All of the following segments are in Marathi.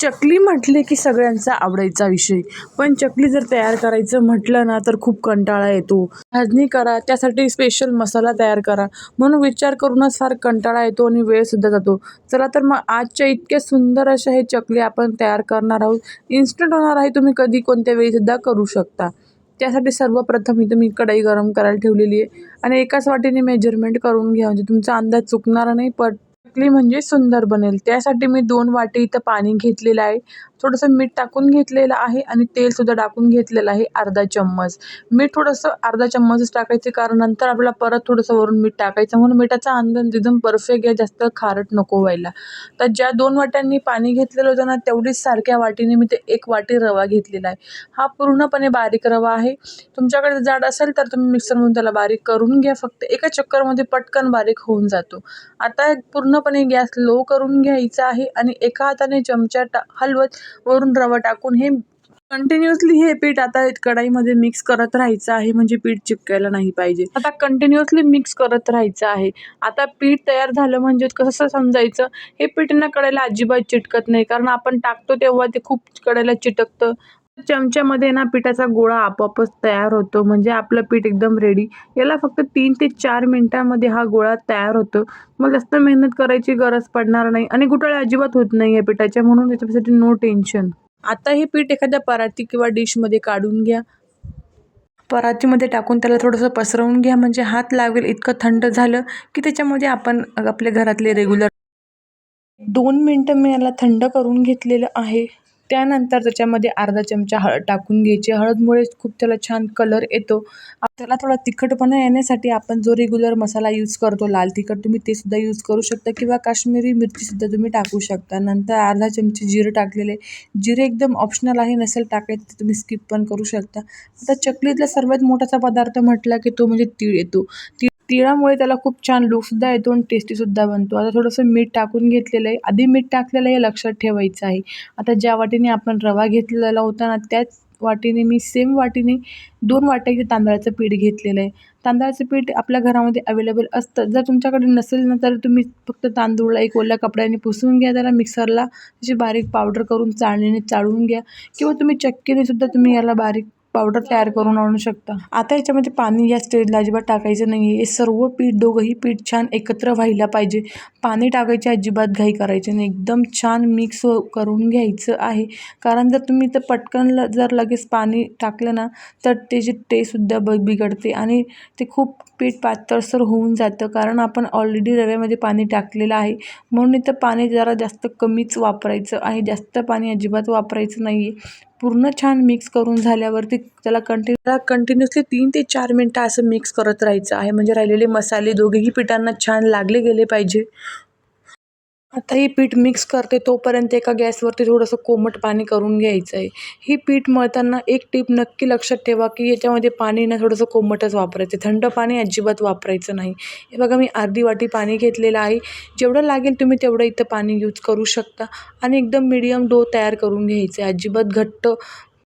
चकली म्हटले की सगळ्यांचा आवडायचा विषय. पण चकली जर तयार करायचं म्हटलं ना तर खूप कंटाळा येतो. भाजणी करा त्यासाठी स्पेशल मसाला तयार करा. म्हणून विचार करूनच फार कंटाळा येतो आणि वेळसुद्धा जातो. चला तर मग आजच्या इतक्या सुंदर अशा हे चकली आपण तयार करणार आहोत. इन्स्टंट होणार आहे तुम्ही कधी कोणत्या वेळीसुद्धा करू शकता. त्यासाठी सर्वप्रथम इथं मी कढई गरम करायला ठेवलेली आहे. आणि एकाच वाटीने मेजरमेंट करून घ्या. म्हणजे तुमचा अंदाज चुकणार नाही पट चकली म्हणजे सुंदर बनेल. त्यासाठी मी दोन वाटी इथं पाणी घेतलेलं आहे. थोडंसं मीठ टाकून घेतलेलं आहे आणि तेलसुद्धा टाकून घेतलेलं आहे अर्धा चम्मच. मीठ थोडंसं अर्धा चम्मचच टाकायचे कारण नंतर आपल्याला परत थोडंसं वरून मीठ टाकायचं. म्हणून मिठाचा अंदाज एकदम परफेक्ट आहे जास्त खारट नको व्हायला. तर ज्या दोन वाट्यांनी पाणी घेतलेलं होतं ना तेवढीच सारख्या वाटीने मी ते एक वाटी रवा घेतलेला आहे. हा पूर्णपणे बारीक रवा आहे. तुमच्याकडे जाड असेल तर तुम्ही मिक्सरमधून त्याला बारीक करून घ्या. फक्त एका चक्करमध्ये पटकन बारीक होऊन जातो. आता पूर्णपणे गॅस लो करून घ्यायचा आहे आणि एका हाताने चमचा टा हलवत वरून रवा टाकून हे कंटिन्युअसली हे पीठ आता कढाईमध्ये मिक्स करत राहायचं आहे म्हणजे पीठ चिपकायला नाही पाहिजे. आता कंटिन्युअसली मिक्स करत राहायचं आहे. आता पीठ तयार झालं म्हणजे कसं समजायचं? हे पीठ ना कढईला अजिबात चिटकत नाही कारण आपण टाकतो तेव्हा ते खूप कढईला चिटकतं. चमच्यामध्ये ना पिठाचा गोळा आपोआपच तयार होतो. म्हणजे आपलं पीठ एकदम रेडी याला फक्त तीन ते चार मिनटामध्ये हा गोळा तयार होतो. मग जास्त मेहनत करायची गरज पडणार नाही आणि गुठळ्या अजिबात होत नाही या पिठाच्या म्हणून त्याच्यासाठी नो टेन्शन आता हे पीठ एखाद्या पराती किंवा डिशमध्ये काढून घ्या. परातीमध्ये टाकून त्याला थोडंसं पसरवून घ्या. म्हणजे हात लागेल इतकं थंड झालं की त्याच्यामध्ये आपण आपल्या घरातले रेग्युलर दोन मिनटं मी याला थंड करून घेतलेलं आहे. त्यानंतर त्याच्यामध्ये अर्धा चमचा हळद टाकून घ्यायची. हळदमुळे खूप त्याला छान कलर येतो. त्याला थोडा तिखटपणा येण्यासाठी आपण जो रेग्युलर मसाला यूज करतो लाल तिखट तुम्ही ते सुद्धा यूज करू शकता किंवा काश्मीरी मिरचीसुद्धा तुम्ही टाकू शकता. नंतर अर्धा चमचे जिरं टाकलेले. जिरे एकदम ऑप्शनल आहे नसेल टाकायचं तर तुम्ही स्किप पण करू शकता. आता चकलीतला सर्वात मोठाचा पदार्थ म्हटला की तो म्हणजे तीळ येतो. तीळ तिळामुळे त्याला खूप छान लुकसुद्धा येतो आणि टेस्टीसुद्धा बनतो. आता थोडंसं मीठ टाकून घेतलेलं आहे. आधी मीठ टाकलेलं हे लक्षात ठेवायचं आहे. आता ज्या वाटीने आपण रवा घेतलेला होता ना त्याच वाटीने मी सेम वाटीने दोन वाट्याचे तांदळाचं पीठ घेतलेलं आहे. तांदळाचं पीठ आपल्या घरामध्ये अवेलेबल असतं. जर तुमच्याकडे नसेल ना तर तुम्ही फक्त तांदूळला एक ओल्या कपड्याने पुसून घ्या. त्याला मिक्सरला त्याची बारीक पावडर करून चाळणीने चाळून घ्या. किंवा तुम्ही चक्कीने सुद्धा तुम्ही याला बारीक पावडर तयार करून आणू शकता. आता याच्यामध्ये पाणी या स्टेजला अजिबात टाकायचं नाही आहे हे सर्व पीठ दोघंही पीठ छान एकत्र व्हायला पाहिजे. पाणी टाकायची अजिबात घाई करायची नाही. एकदम छान मिक्स करून घ्यायचं आहे. कारण जर तुम्ही तर पटकन ल जर लगेच पाणी टाकलं ना तर त्याची टेस्टसुद्धा ब बिघडते आणि ते खूप पीठ पातळसर होऊन जातं. कारण आपण ऑलरेडी रव्यामध्ये पाणी टाकलेलं आहे. म्हणून इथं पाणी जरा जास्त कमीच वापरायचं आहे. जास्त पाणी अजिबात वापरायचं नाही आहे पूर्ण छान मिक्स करून झाल्यावरती त्याला कंटिन्यू कंटिन्युअसली तीन ते चार मिनटं असं मिक्स करत राहायचं आहे. म्हणजे राहिलेले मसाले दोघेही पिठांना छान लागले गेले पाहिजे. आता हे पीठ मिक्स करते तोपर्यंत एका गॅसवरती थोडंसं कोमट पाणी करून घ्यायचं आहे ही पीठ मळताना एक टीप नक्की लक्षात ठेवा की याच्यामध्ये पाणी ना थोडंसं कोमटच वापरायचं. थंड पाणी अजिबात वापरायचं नाही. हे बघा मी अर्धी वाटी पाणी घेतलेलं आहे. जेवढं लागेल तुम्ही तेवढं इथं पाणी यूज करू शकता. आणि एकदम मिडियम डो तयार करून घ्यायचं आहे अजिबात घट्ट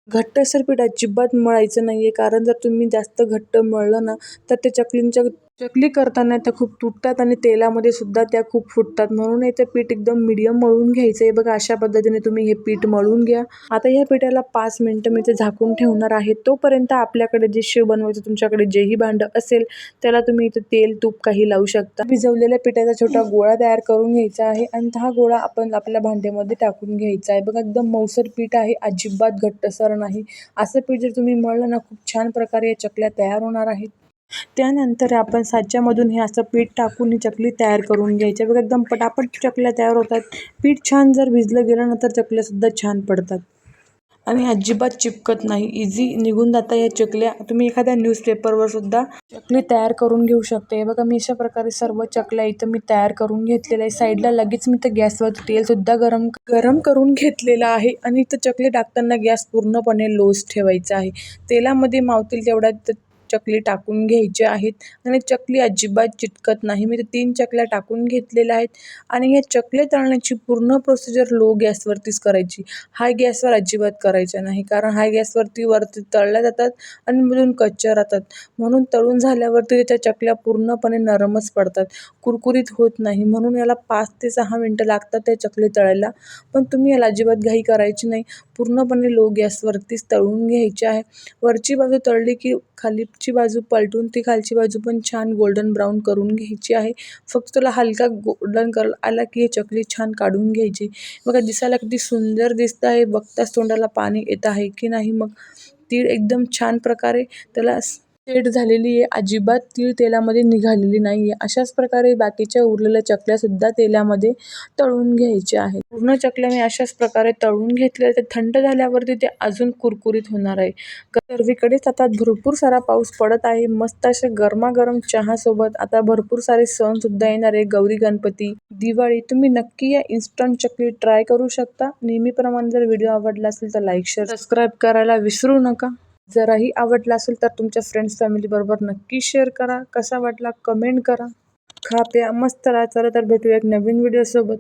घट्टसर पीठ अजिबात मळायचं नाही आहे कारण जर तुम्ही जास्त घट्ट मळलं ना तर ते चकलींच्या चकली करताना त्या खूप तुटतात आणि तेलामध्ये सुद्धा त्या खूप फुटतात. म्हणून हे ते पीठ एकदम मिडियम मळून घ्यायचं. आहे बघा अशा पद्धतीने तुम्ही हे पीठ मळून घ्या. आता या पिठाला पाच मिनटं मी ते झाकून ठेवणार आहे. तोपर्यंत आपल्याकडे जे शेव बनवायचं तुमच्याकडे जेही भांडं असेल त्याला तुम्ही इथं तेल तूप काही लावू शकता. भिजवलेल्या पिठाचा छोटा गोळा तयार करून घ्यायचा आहे आणि हा गोळा आपण आपल्या भांड्यामध्ये टाकून घ्यायचा आहे. बघा एकदम मौसर पीठ आहे. अजिबात घट्टसर नाही. असं पीठ जर तुम्ही मळलं ना खूप छान प्रकारे या चकल्या तयार होणार आहेत. त्यानंतर आपण साच्यामधून हे असं पीठ टाकून ही चकली तयार करून घ्यायच्या बघा एकदम पटापट चकल्या तयार होतात. पीठ छान जर भिजलं गेलं ना तर चकल्यासुद्धा छान पडतात. आणि अजिबात चिपकत नाही. इझी निघून जाता या चकल्या. तुम्ही एखाद्या न्यूजपेपरवर सुद्धा चकली तयार करून घेऊ शकते. हे बघा मी अशा प्रकारे सर्व चकल्या इथं मी तयार करून घेतलेल्या आहे साईडला लगेच मी तर गॅसवर तेलसुद्धा गरम गरम करून घेतलेलं आहे. आणि इथं चकली टाकताना गॅस पूर्णपणे लोज ठेवायचा आहे. तेलामध्ये मावतील तेवढ्या चकली टाकून घ्यायचे आहेत. आणि चकली अजिबात चिटकत नाही. मी ते तीन चकल्या टाकून घेतलेल्या आहेत. आणि या चकल्या तळण्याची पूर्ण प्रोसिजर लो गॅसवरतीच करायची. हाय गॅसवर अजिबात करायच्या नाही. कारण हाय गॅसवरती वरती तळल्या जातात आणि मधून कच्च्या राहतात. म्हणून तळून झाल्यावरती त्या चकल्या पूर्णपणे नरमच पडतात. कुरकुरीत होत नाही. म्हणून याला पाच ते सहा मिनटं लागतात त्या चकली तळायला. पण तुम्ही याला अजिबात घाई करायची नाही. पूर्णपणे लो गॅसवरतीच तळून घ्यायची आहे. वरची बाजू तळली की खाली खालीची बाजू पलटून ती खालची बाजू पण छान गोल्डन ब्राऊन करून घ्यायची आहे. फक्त तुला हलका गोल्डन कलर आला की हे चकली छान काढून घ्यायची. बघा दिसायला किती सुंदर दिसत आहे. बघताच तोंडाला पाणी येत आहे की नाही? मग तीळ एकदम छान प्रकारे त्याला सेट झालेली आहे. अजिबात तीळ तेलामध्ये निघालेली नाही आहे अशाच प्रकारे बाकीच्या उरलेल्या चकल्यासुद्धा तेलामध्ये तळून घ्यायच्या आहेत. पूर्ण चकल्या मी अशाच प्रकारे तळून घेतल्या. ते थंड झाल्यावरती ते अजून कुरकुरीत होणार आहे. सर्वीकडेच आता भरपूर सारा पाऊस पडत आहे. मस्त असे गरमागरम चहासोबत आता भरपूर सारे सणसुद्धा येणार आहे. गौरी गणपती दिवाळी. तुम्ही नक्की या इन्स्टंट चकली ट्राय करू शकता. नेहमीप्रमाणे जर व्हिडिओ आवडला असेल तर लाईक शेअर सबस्क्राईब करायला विसरू नका. जराही आवडला असेल तर तुमच्या फ्रेंड्स फॅमिलीबरोबर नक्की शेअर करा. कसा वाटला कमेंट करा. खा प्या मस्त राहा. चला तर भेटूया एक नवीन व्हिडिओसोबत